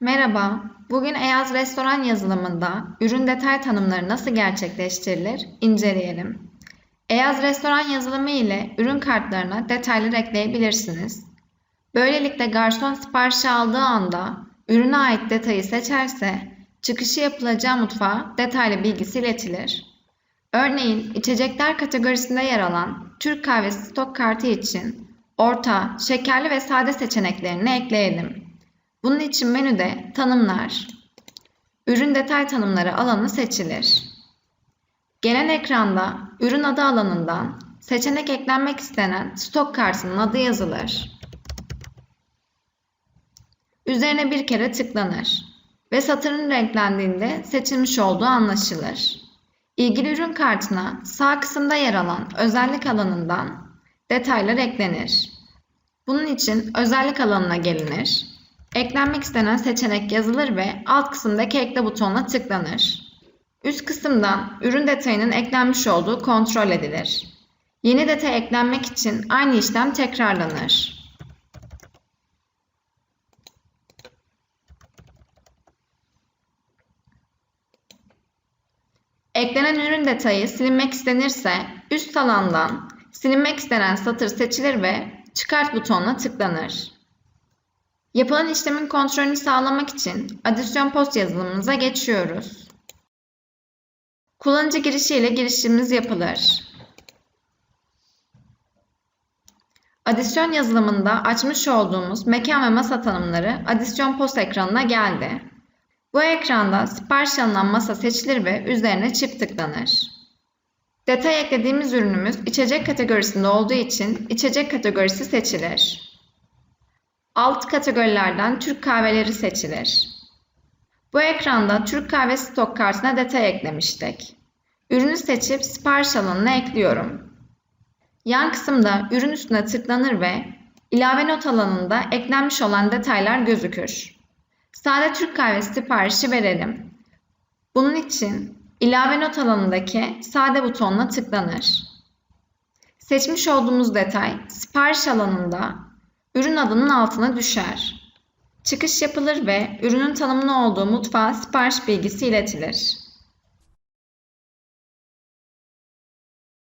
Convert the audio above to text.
Merhaba, bugün Eyaz Restoran yazılımında ürün detay tanımları nasıl gerçekleştirilir inceleyelim. Eyaz Restoran yazılımı ile ürün kartlarına detaylar ekleyebilirsiniz. Böylelikle garson siparişi aldığı anda ürüne ait detayı seçerse çıkışı yapılacağı mutfağa detaylı bilgisi iletilir. Örneğin içecekler kategorisinde yer alan Türk kahvesi stok kartı için orta, şekerli ve sade seçeneklerini ekleyelim. Bunun için menüde Tanımlar, Ürün Detay Tanımları alanı seçilir. Gelen ekranda ürün adı alanından seçenek eklenmek istenen stok kartının adı yazılır. Üzerine bir kere tıklanır ve satırın renklendiğinde seçilmiş olduğu anlaşılır. İlgili ürün kartına sağ kısımda yer alan özellik alanından detaylar eklenir. Bunun için özellik alanına gelinir. Eklenmek istenen seçenek yazılır ve alt kısımdaki ekle butonuna tıklanır. Üst kısımdan ürün detayının eklenmiş olduğu kontrol edilir. Yeni detay eklenmek için aynı işlem tekrarlanır. Eklenen ürün detayı silinmek istenirse üst alandan silinmek istenen satır seçilir ve çıkart butonuna tıklanır. Yapılan işlemin kontrolünü sağlamak için adisyon post yazılımımıza geçiyoruz. Kullanıcı girişi ile girişimiz yapılır. Adisyon yazılımında açmış olduğumuz mekan ve masa tanımları adisyon post ekranına geldi. Bu ekranda sipariş alınan masa seçilir ve üzerine çift tıklanır. Detay eklediğimiz ürünümüz içecek kategorisinde olduğu için içecek kategorisi seçilir. Alt kategorilerden Türk kahveleri seçilir. Bu ekranda Türk kahvesi stok kartına detay eklemiştik. Ürünü seçip sipariş alanına ekliyorum. Yan kısımda ürün üstüne tıklanır ve ilave not alanında eklenmiş olan detaylar gözükür. Sade Türk kahvesi siparişi verelim. Bunun için ilave not alanındaki sade butonuna tıklanır. Seçmiş olduğumuz detay sipariş alanında ürün adının altına düşer. Çıkış yapılır ve ürünün tanımlı olduğu mutfağa sipariş bilgisi iletilir.